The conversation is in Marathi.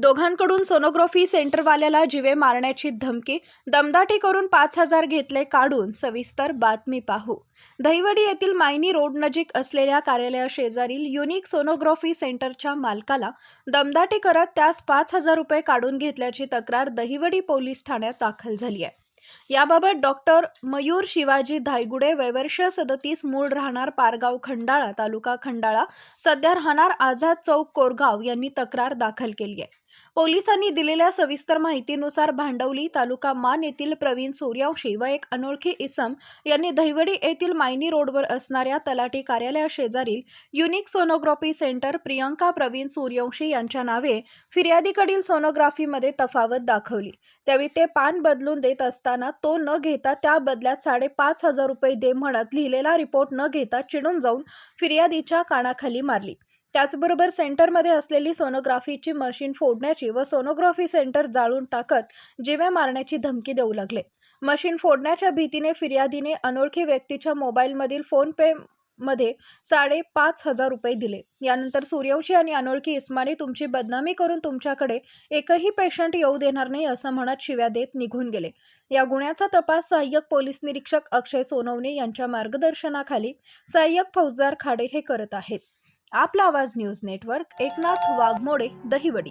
दोघांकडून सोनोग्राफी सेंटरवाल्याला जिवे मारण्याची धमकी दमदाटी करून पाच हजार घेतले काढून सविस्तर बातमी पाहू. दहिवडी येथील मायनी रोड नजीक असलेल्या कार्यालयाशेजारील युनिक सोनोग्राफी सेंटरच्या मालकाला दमदाटी करत त्यास पाच हजार रुपये काढून घेतल्याची तक्रार दहिवडी पोलीस ठाण्यात दाखल झाली आहे. याबाबत डॉक्टर मयूर शिवाजी धायगुडे वैवर्ष सदतीस मूळ राहणार पारगाव खंडाळा तालुका खंडाळा सध्या राहणार आझाद चौक कोरगाव यांनी तक्रार दाखल केली आहे. पोलिसांनी दिलेल्या सविस्तर माहितीनुसार भांडवली तालुका मान येथील प्रवीण सूर्यवंशी व एक अनोळखी इसम यांनी दहिवडी येथील मायनी रोडवर असणाऱ्या तलाठी कार्यालयाशेजारील unique sonography centre Priyanka Pravin Suryavanshi यांच्या नावे फिर्यादीकडील सोनोग्राफीमध्ये तफावत दाखवली. त्यावेळी ते पान बदलून देत असताना तो न घेता त्या बदल्यात साडेपाच हजार रुपये दे म्हणत लिहिलेला रिपोर्ट न घेता चिडून जाऊन फिर्यादीच्या कानाखाली मारली. त्याचबरोबर सेंटरमध्ये असलेली सोनोग्राफीची मशीन फोडण्याची व सोनोग्राफी सेंटर जाळून टाकत जिवे मारण्याची धमकी देऊ लागले. मशीन फोडण्याच्या भीतीने फिर्यादीने अनोळखी व्यक्तीच्या मोबाईलमधील फोनपे मध्ये साडेपाच हजार रुपये दिले. यानंतर सूर्यवंशी आणि अनोळखी इस्माने तुमची बदनामी करून तुमच्याकडे एकही पेशंट येऊ देणार नाही असं म्हणत शिव्या देत निघून गेले. या गुन्ह्याचा तपास सहाय्यक पोलीस निरीक्षक अक्षय सोनवणे यांच्या मार्गदर्शनाखाली सहाय्यक फौजदार खाडे हे करत आहेत. Aapla Awaaz news network Eknath Waghmode Dahiwadi.